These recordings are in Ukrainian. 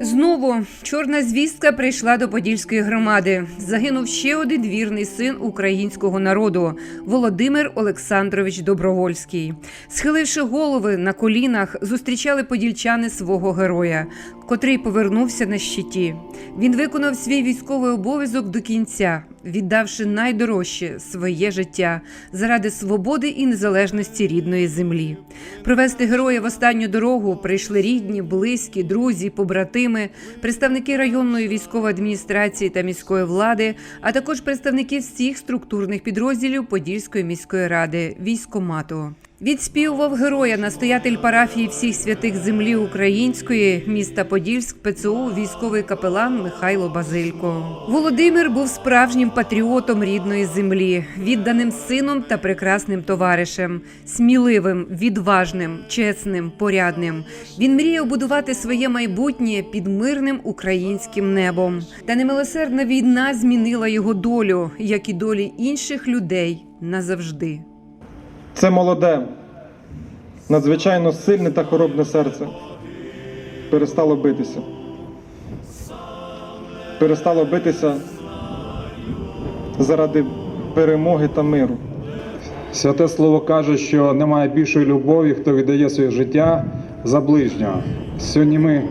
Знову чорна звістка прийшла до Подільської громади. Загинув ще один вірний син українського народу Володимир Олександрович Добровольський. Схиливши голови на колінах, зустрічали подільчани свого героя, котрий повернувся на щиті. Він виконав свій військовий обов'язок до кінця, віддавши найдорожче своє життя заради свободи і незалежності рідної землі. Провести героя в останню дорогу прийшли рідні, близькі, друзі, побратими, представники районної військової адміністрації та міської влади, а також представники всіх структурних підрозділів Подільської міської ради, військомату. Відспівував героя настоятель парафії всіх святих землі української міста Подільськ ПЦУ військовий капелан Михайло Базилько. Володимир був справжнім патріотом рідної землі, відданим сином та прекрасним товаришем, сміливим, відважним, чесним, порядним. Він мріяв будувати своє майбутнє під мирним українським небом. Та немилосердна війна змінила його долю, як і долі інших людей назавжди. Це молоде, надзвичайно сильне та хоробне серце перестало битися. Перестало битися заради перемоги та миру. Святе слово каже, що немає більшої любові, хто віддає своє життя за ближнього. Сьогодні ми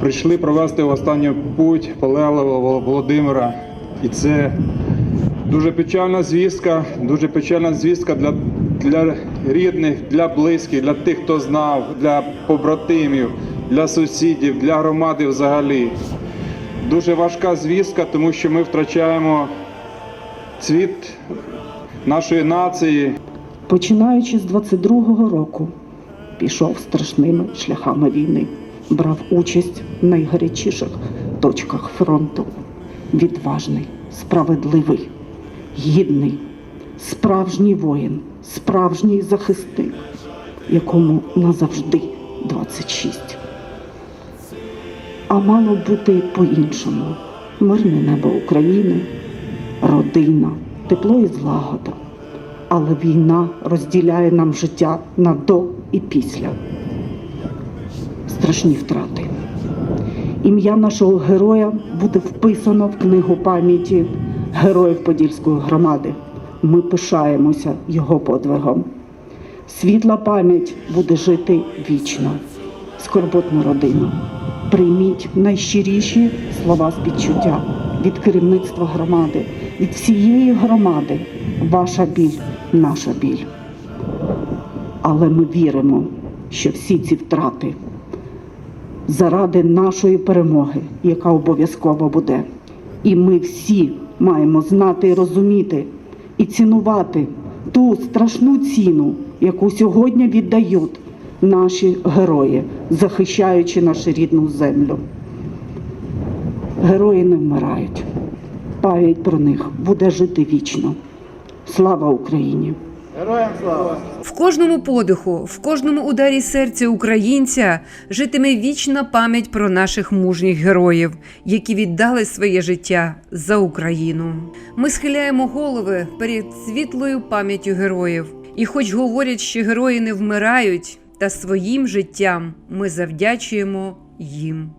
прийшли провести в останній путь полеглого Володимира, і це дуже печальна звістка, дуже печальна звістка для, для рідних, для близьких, для тих, хто знав, для побратимів, для сусідів, для громади взагалі. Дуже важка звістка, тому що ми втрачаємо цвіт нашої нації, Починаючи з 22-го року, пішов страшними шляхами війни, брав участь в найгарячіших точках фронту. Відважний, справедливий, гідний, справжній воїн, справжній захисник, якому назавжди 26. А мало бути по-іншому. Мирне небо України, родина, тепло і злагода. Але війна розділяє нам життя на до і після. Страшні втрати. Ім'я нашого героя буде вписано в книгу пам'яті героїв Подільської громади. Ми пишаємося його подвигом. Світла пам'ять буде жити вічно. Скорботна родина. Прийміть найщиріші слова співчуття від керівництва громади, від всієї громади. Ваша біль, наша біль. Але ми віримо, що всі ці втрати заради нашої перемоги, яка обов'язково буде. І ми всі маємо знати і розуміти і цінувати ту страшну ціну, яку сьогодні віддають наші герої, захищаючи нашу рідну землю. Герої не вмирають. Пам'ять про них буде жити вічно. Слава Україні! В кожному подиху, в кожному ударі серця українця житиме вічна пам'ять про наших мужніх героїв, які віддали своє життя за Україну. Ми схиляємо голови перед світлою пам'яттю героїв. І, хоч говорять, що герої не вмирають, та своїм життям ми завдячуємо їм.